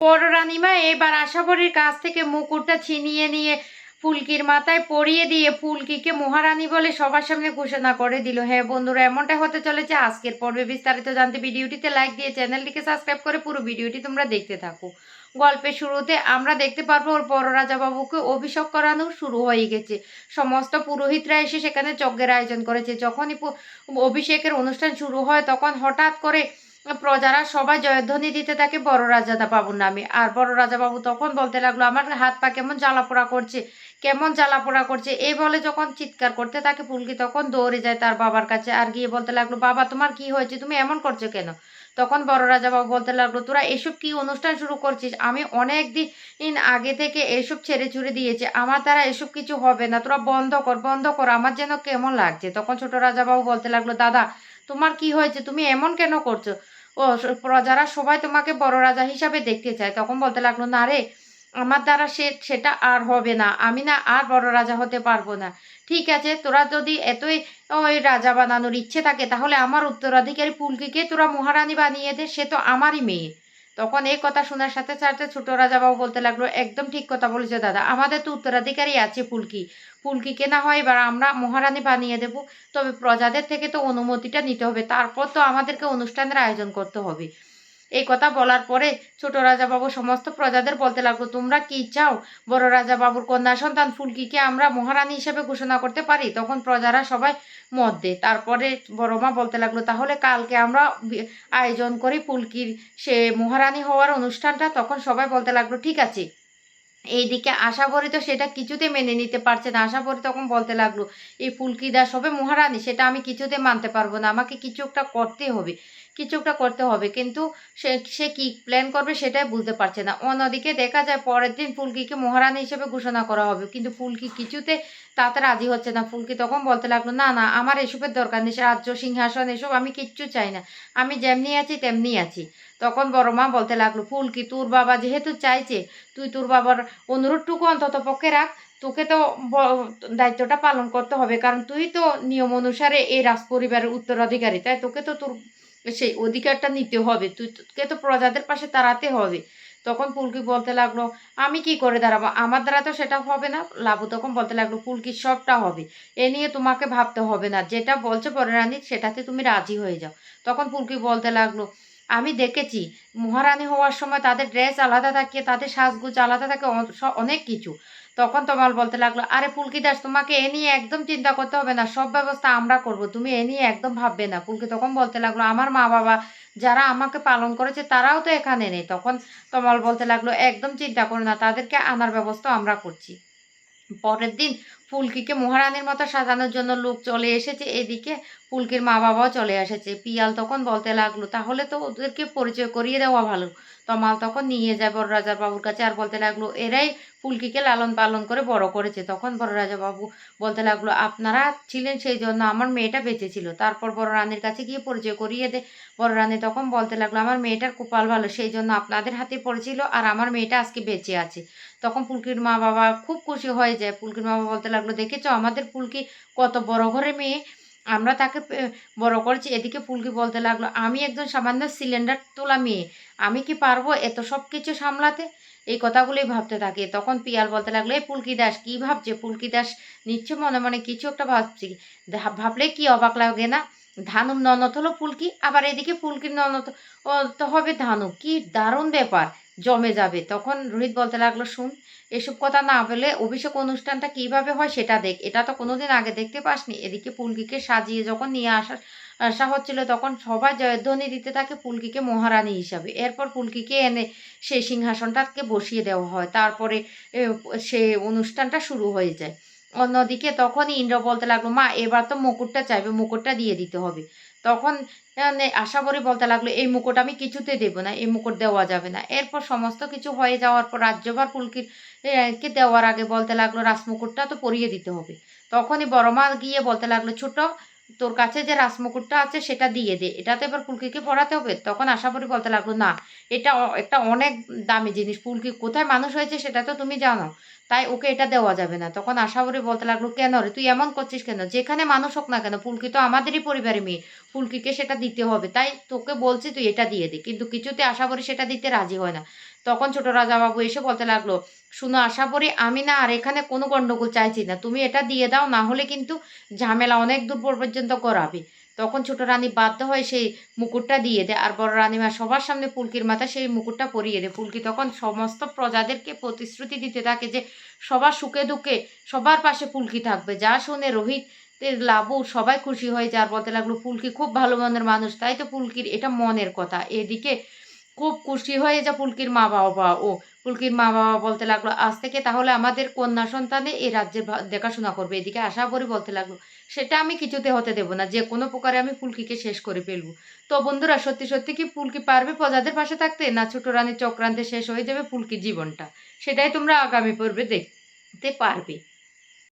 বড় রানীমা, এবার আশাবরীর কাছ থেকে মুকুটটা ছিনিয়ে নিয়ে ফুলকির মাথায় পরিয়ে দিয়ে ফুলকিকে মহারানী বলে সবার সামনে ঘোষণা করে দিল। হ্যাঁ বন্ধুরা এমনটা হতে চলেছে। আজকের পর্বে বিস্তারিত জানতে ভিডিওটিতে লাইক দিয়ে চ্যানেলটিকে সাবস্ক্রাইব করে পুরো ভিডিওটি তোমরা দেখতে থাকো। গল্পের শুরুতে আমরা দেখতে পারব ওর বড় রাজা বাবুকে অভিষেক করানো শুরু হয়ে গেছে। সমস্ত পুরোহিতরা এসে সেখানে যজ্ঞের আয়োজন করেছে। যখনই অভিষেকের অনুষ্ঠান শুরু হয়, তখন হঠাৎ করে প্রজারা সবাই জয়ধ্বনি দিতে থাকে, বড় রাজা বাবুর নামে। আর বড় রাজা বাবু তখন বলতে লাগল, আমার হাত পা কেমন জ্বালাপোড়া করছে, কেমন জ্বালাপোড়া করছে। এই বলে যখন চিৎকার করতে থাকে ফুলকি তখন দৌড়ে যায় তার বাবার কাছে আর গিয়ে বলতে লাগল, বাবা, তোমার কি হয়েছে? তুমি এমন করছ কেন? তখন বড় রাজা বাবু বলতে লাগল, তোরা এসব কি অনুষ্ঠান শুরু করছিস? আমি অনেক দিন আগে থেকে এসব ছেড়ে ছুড়ে দিয়েছি। আমার দ্বারা এসব কিছু হবে না। তোরা বন্ধ কর বন্ধ কর। আমার যেন কেমন লাগছে? তখন ছোট রাজা বাবু বলতে লাগল, দাদা, তোমার কি হয়েছে? তুমি এমন কেন করছ? ও প্রজারা সবাই তোমাকে বড় রাজা হিসাবে দেখতে চায়, তখন বলতে লাগল, না রে, আমার দ্বারা সে, সেটা আর হবে না। আমি না আর বড় রাজা হতে পারব না। ঠিক আছে, তোরা যদি এতই ওই রাজা বানানোর ইচ্ছে থাকে, তাহলে আমার উত্তরাধিকারী পুলকিকে তোরা মহারানী বানিয়ে দে, সে তো আমারই মেয়ে। তখন এই কথা শোনার সাথে সাথে ছোট রাজা বাবু বলতে লাগল, একদম ঠিক কথা বলেছে দাদা। আমাদের তো উত্তরাধিকারী আছে পুলকি। পুলকি কেনা হয় এবার আমরা মহারানী বানিয়ে দেব। তবে প্রজাদের থেকে তো অনুমতিটা নিতে হবে। তারপর তো আমাদেরকে অনুষ্ঠানের আয়োজন করতে হবে। এই কথা বলার পরে ছোট রাজা বাবু সমস্ত প্রজাদের বলতে লাগল, তোমরা কি চাও? বড় রাজা বাবুর কন্যা সন্তান ফুলকিকে আমরা মহারানী হিসেবে ঘোষণা করতে পারি? তখন প্রজারা সবাই মত দেয়। তারপরে বড় মা বলতে লাগল, তাহলে কালকে আমরা আয়োজন করি ফুলকির সে মহারানী হওয়ার অনুষ্ঠানটা। তখন সবাই বলতে লাগল, ঠিক আছে। এইদিকে আশাবরী তো সেটা কিছুতে মেনে নিতে পারছে না। আশাবরী তখন বলতে লাগল, এই ফুলকি দাস হবে মহারানী, সেটা আমি কিছুতে মানতে পারব না। আমাকে কিছু একটা করতে হবে। কিছু একটা করতে হবে। কিন্তু সে সে কি প্ল্যান করবে সেটাই বুঝতে পারছে না। অন্যদিকে দেখা যায় পরের দিন ফুলকিকে মহারানী হিসেবে ঘোষণা করা হবে। কিন্তু ফুলকি কিছুতে তাতে রাজি হচ্ছে না। ফুলকি তখন বলতে লাগল, না না, আমার এসবের দরকার নেই। রাজ্য, সিংহাসন, এসব আমি কিচ্ছু চাই না। আমি যেমনি আছি, তেমনি আছি। তখন বড় মা বলতে লাগল, ফুলকি, তোর বাবা যেহেতু চাইছে, তুই তোর বাবার অনুরোধটুকু অন্তত পক্ষে রাখ। তোকে তো দায়িত্বটা পালন করতে হবে। কারণ তুই তো নিয়ম অনুসারে এই রাজ পরিবারের উত্তরাধিকারী। তাই তোকে তো তোর সেই অধিকারটা নিতে হবে। তুই তোকে তো প্রজাদের পাশে দাঁড়াতে হবে। তখন পুলকি বলতে লাগল, আমি কি করে দাঁড়াবো? আমার দ্বারা তো সেটা হবে না। লাভু তখন বলতে লাগল পুলকি সবটা হবে। এ নিয়ে তোমাকে ভাবতে হবে না। যেটা বলছে পরে রানী, সেটাতে তুমি রাজি হয়ে যাও। তখন পুলকি বলতে লাগল আমি দেখেছি। মহারানী হওয়ার সময় তাদের ড্রেস আলাদা থাকে, তাদের সাজগুজ আলাদা থাকে অনেক কিছু। তখন তোমাল বলতে লাগল, আরে ফুলকি দাস, তোমাকে এ নিয়ে একদম চিন্তা করতে হবে না, সব ব্যবস্থা আমরা করব, তুমি এ নিয়ে একদম ভাববে না। ফুলকি তখন বলতে লাগল, আমার মা বাবা যারা আমাকে পালন করেছে, তারাও তো এখানে নেই। তখন তমাল বলতে লাগল, একদম চিন্তা করো না, তাদেরকে আনার ব্যবস্থা আমরা করছি। পরের দিন ফুলকিকে মহারানীর মতো সাজানোর জন্য লোক চলে এসেছে। এদিকে ফুলকির মা বাবাও চলে এসেছে। পিয়াল তখন বলতে লাগল, তাহলে তো ওদেরকে পরিচয় করিয়ে দেওয়া ভালো। তমাল তখন নিয়ে যায় বড় রাজার বাবুর কাছে আর বলতে লাগল, এরাই ফুলকিকে লালন পালন করে বড় করেছে। তখন বড় রাজা বাবু বলতে লাগল, আপনারা ছিলেন সেই জন্য আমার মেয়েটা বেঁচে ছিল। তারপর বড় রানীর কাছে গিয়ে পরিচয় করিয়ে দে। বড় রানী তখন বলতে লাগল, আমার মেয়েটার কপাল ভালো, সেই জন্য আপনাদের হাতে পড়েছিল আর আমার মেয়েটা আজকে বেঁচে আছে। তখন পুলকির মা বাবা খুব খুশি হয়ে যায়। পুলকির মা বাবা বলতে লাগল, দেখেছ আমাদের পুলকি কত বড় ঘরে মেয়ে? আমরা তাকে বড় করেছি, এদিকে ফুলকি বলতে লাগল, আমি একজন সামান্য সিলিন্ডার তোলা মেয়ে, আমি কি পারব এত সব কিছু সামলাতে? এই কথাগুলোই ভাবতে থাকে। তখন পিয়াল বলতে লাগল, এই পুলকি দাস, কী ভাবছে? পুলকি দাস নিশ্চয় মনে মনে কিছু একটা ভাবছি। ভাবলে কি অবাক লাগে না? ধানুর ননদ হলো পুলকি আবার এদিকে ফুলকির ননদ তো হবে ধানু। কি দারুণ ব্যাপার। জমে যাবে। তখন রোহিত বলতে লাগল, শুন, এসব কথা না বলে অভিষেক অনুষ্ঠানটা কীভাবে হয় সেটা দেখ। এটা তো কোনোদিন আগে দেখতে পাসনি। এদিকে পুলকিকে সাজিয়ে যখন নিয়ে আসা আসা হচ্ছিল, তখন সবাই জয়ধ্বনি দিতে থাকে পুলকিকে মহারানী হিসাবে। এরপর পুলকিকে এনে সেই সিংহাসনটাকে বসিয়ে দেওয়া হয়। তারপরে সে অনুষ্ঠানটা শুরু হয়ে যায়। অন্যদিকে তখনই ইন্দ্র বলতে লাগল, মা, এবার তো মুকুটটা চাইবে। মুকুটটা দিয়ে দিতে হবে। তখন আশাবরী বলতে লাগল, এই মুকুট আমি কিছুতে দেব না, এই মুকুট দেওয়া যাবে না। এরপর সমস্ত কিছু হয়ে যাওয়ার পর রাজ্যভার পুলকির কে দেওয়ার আগে বলতে লাগল রাসমুকুটটা তো পরিয়ে দিতে হবে। তখনই বড়মা গিয়ে বলতে লাগল, ছোট তোর কাছে যে রাসমুকুটটা আছে সেটা দিয়ে দে। এটাতে এবার ফুলকিকে পড়াতে হবে। তখন আশাপরি বলতে লাগল, না, এটা একটা অনেক দামি জিনিস। ফুলকি কোথায় মানুষ হয়েছে সেটা তো তুমি জানো। তাই ওকে এটা দেওয়া যাবে না। তখন আশাবরী বলতে লাগল, কেন রে, তুই এমন করছিস কেন? যেখানে মানুষ হোক না কেন ফুলকি তো আমাদেরই পরিবারের মেয়ে। ফুলকিকে সেটা দিতে হবে। তাই তোকে বলছি তুই এটা দিয়ে দে। কিন্তু কিছুতে আশাবরী সেটা দিতে রাজি হয় না। তখন ছোট রাজা বাবু এসে বলতে লাগল, শুনো, আশা করি আমি না আর এখানে কোনো গন্ডগোল চাইছি না। তুমি এটা দিয়ে দাও, না হলে কিন্তু ঝামেলা অনেক দূর পর্যন্ত করাবে। তখন ছোট রানী বাধ্য হয় সেই মুকুটটা দিয়ে দেয়, আর বড় রানীমা সবার সামনে পুলকির মাথায় সেই মুকুটটা পরিয়ে দেয়। পুলকি তখন সমস্ত প্রজাদেরকে প্রতিশ্রুতি দিতে থাকে যে সবার সুখে দুঃখে সবার পাশে পুলকি থাকবে। যা শুনে রোহিত লাবু সবাই খুশি হয়ে যার বলতে লাগল, পুলকি খুব ভালো মনের মানুষ, তাই তো পুলকির এটা মনের কথা। এদিকে খুব খুশি হয়ে যা পুলকির মা বাবা ও পুলকির মা বাবা বলতে লাগল, আজ থেকে তাহলে আমাদের কন্যা সন্তানে এই রাজ্যের দেখাশোনা করবে। এদিকে আশা করি বলতে লাগল, সেটা আমি কিছুতে হতে দেবো না, যে কোনো প্রকারে আমি পুলকিকে শেষ করে ফেলব। তো বন্ধুরা, সত্যি সত্যি কি পুলকি পারবে প্রজাদের পাশে থাকতে, না ছোট রানীর চক্রান্তে শেষ হয়ে যাবে পুলকির জীবনটা? সেটাই তোমরা আগামী পর্বে দেখতে পারবে।